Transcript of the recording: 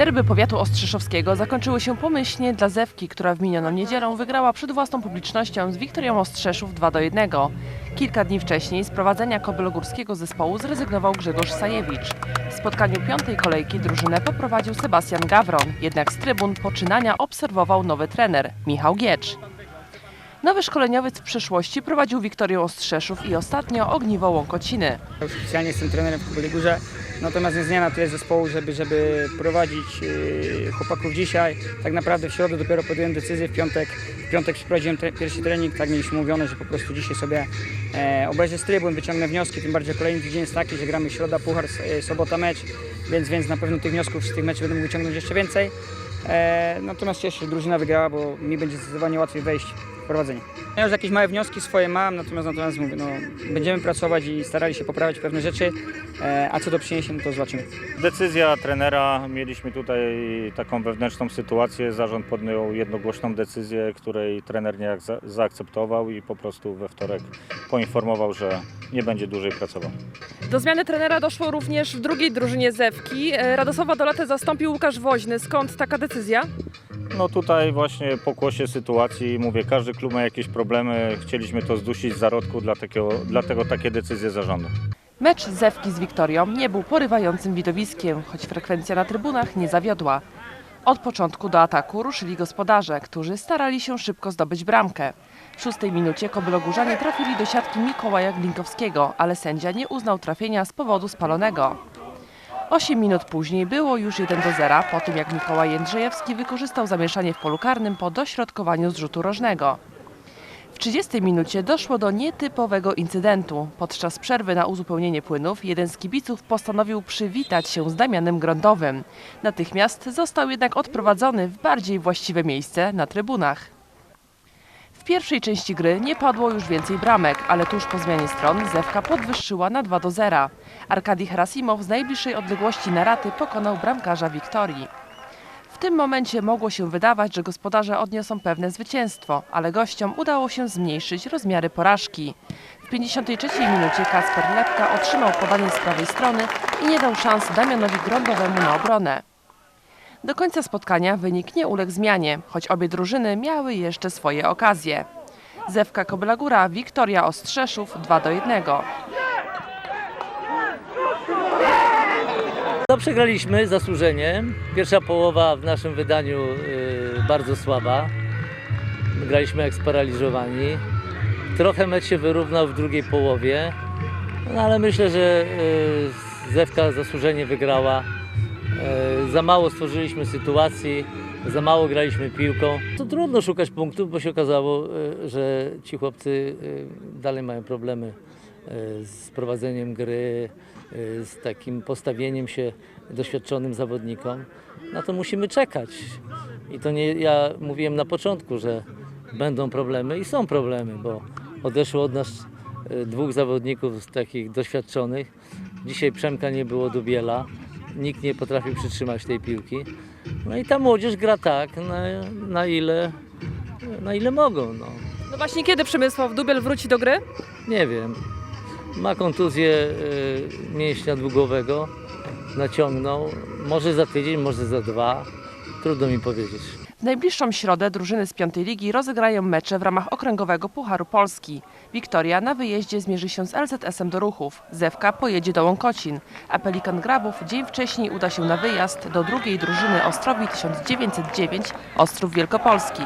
Derby powiatu ostrzeszowskiego zakończyły się pomyślnie dla Zewki, która w minioną niedzielę wygrała przed własną publicznością z Wiktorią Ostrzeszów 2 do 1. Kilka dni wcześniej z prowadzenia kobylogórskiego zespołu zrezygnował Grzegorz Sajewicz. W spotkaniu piątej kolejki drużynę poprowadził Sebastian Gawron, jednak z trybun poczynania obserwował nowy trener Michał Giecz. Nowy szkoleniowiec w przeszłości prowadził Wiktorię Ostrzeszów i ostatnio Ogniwo Łąkociny. Oficjalnie jestem trenerem w Kubeli Górze, natomiast nie zmiana tyle zespołu, żeby, żeby prowadzić yy, chłopaków dzisiaj. Tak naprawdę w środę dopiero podjąłem decyzję, w piątek, w piątek przeprowadziłem tre, pierwszy trening, tak mieliśmy mówione, że po prostu dzisiaj sobie e, obejrzę z trybun, wyciągnę wnioski, tym bardziej kolejny tydzień jest taki, że gramy środa, puchar, e, sobota mecz, więc, więc na pewno tych wniosków z tych meczów będę mógł wyciągnąć jeszcze więcej. E, natomiast cieszę się, że drużyna wygrała, bo mi będzie zdecydowanie łatwiej wejść w prowadzenie. Ja już jakieś małe wnioski swoje mam, natomiast natomiast mówię, no, będziemy pracować i starali się poprawiać pewne rzeczy, e, a co to przyniesie, no to zobaczymy. Decyzja trenera, mieliśmy tutaj taką wewnętrzną sytuację, zarząd podjął jednogłośną decyzję, której trener nie za- zaakceptował i po prostu we wtorek poinformował, że nie będzie dłużej pracował. Do zmiany trenera doszło również w drugiej drużynie Zewki. E, Radosława Dolatę zastąpił Łukasz Woźny. Skąd taka decyzja? No tutaj właśnie pokłosie sytuacji, mówię, każdy klub ma jakieś problemy, chcieliśmy to zdusić z zarodku, dlatego, dlatego takie decyzje zarządu. Mecz Zewki z Wiktorią nie był porywającym widowiskiem, choć frekwencja na trybunach nie zawiodła. Od początku do ataku ruszyli gospodarze, którzy starali się szybko zdobyć bramkę. W szóstej minucie kobylogórzanie trafili do siatki Mikołaja Glinkowskiego, ale sędzia nie uznał trafienia z powodu spalonego. Osiem minut później było już 1 do 0, po tym jak Mikołaj Jędrzejewski wykorzystał zamieszanie w polu karnym po dośrodkowaniu z rzutu rożnego. W 30 minucie doszło do nietypowego incydentu. Podczas przerwy na uzupełnienie płynów jeden z kibiców postanowił przywitać się z Damianem Grądowym. Natychmiast został jednak odprowadzony w bardziej właściwe miejsce na trybunach. W pierwszej części gry nie padło już więcej bramek, ale tuż po zmianie stron Zewka podwyższyła na 2 do 0. Arkadii Harasimow z najbliższej odległości na raty pokonał bramkarza Wiktorii. W tym momencie mogło się wydawać, że gospodarze odniosą pewne zwycięstwo, ale gościom udało się zmniejszyć rozmiary porażki. W 53 minucie Kasper Lepka otrzymał podanie z prawej strony i nie dał szans Damianowi Grądowemu na obronę. Do końca spotkania wynik nie uległ zmianie, choć obie drużyny miały jeszcze swoje okazje. Zewka Kobla Góra, Wiktoria Ostrzeszów 2 do 1. No przegraliśmy zasłużenie. Pierwsza połowa w naszym wydaniu y, bardzo słaba. Graliśmy jak sparaliżowani. Trochę mecz się wyrównał w drugiej połowie, no ale myślę, że y, Zewka zasłużenie wygrała. Y, za mało stworzyliśmy sytuacji, za mało graliśmy piłką. To trudno szukać punktów, bo się okazało, y, że ci chłopcy y, dalej mają problemy y, z prowadzeniem gry, z takim postawieniem się doświadczonym zawodnikom. Na to musimy czekać. I to nie ja mówiłem na początku, że będą problemy i są problemy, bo odeszło od nas dwóch zawodników takich doświadczonych. Dzisiaj Przemka nie było Dubiela. Nikt nie potrafił przytrzymać tej piłki. No i ta młodzież gra tak, na, na ile na ile mogą. No. No właśnie, kiedy Przemysław Dubiel wróci do gry? Nie wiem. Ma kontuzję y, mięśnia długowego, naciągnął. Może za tydzień, może za dwa. Trudno mi powiedzieć. W najbliższą środę drużyny z piątej ligi rozegrają mecze w ramach okręgowego Pucharu Polski. Wiktoria na wyjeździe zmierzy się z LZS-em do Ruchów. Zewka pojedzie do Łąkocin, a Pelikan Grabów dzień wcześniej uda się na wyjazd do drugiej drużyny Ostrowi 1909 Ostrów Wielkopolski.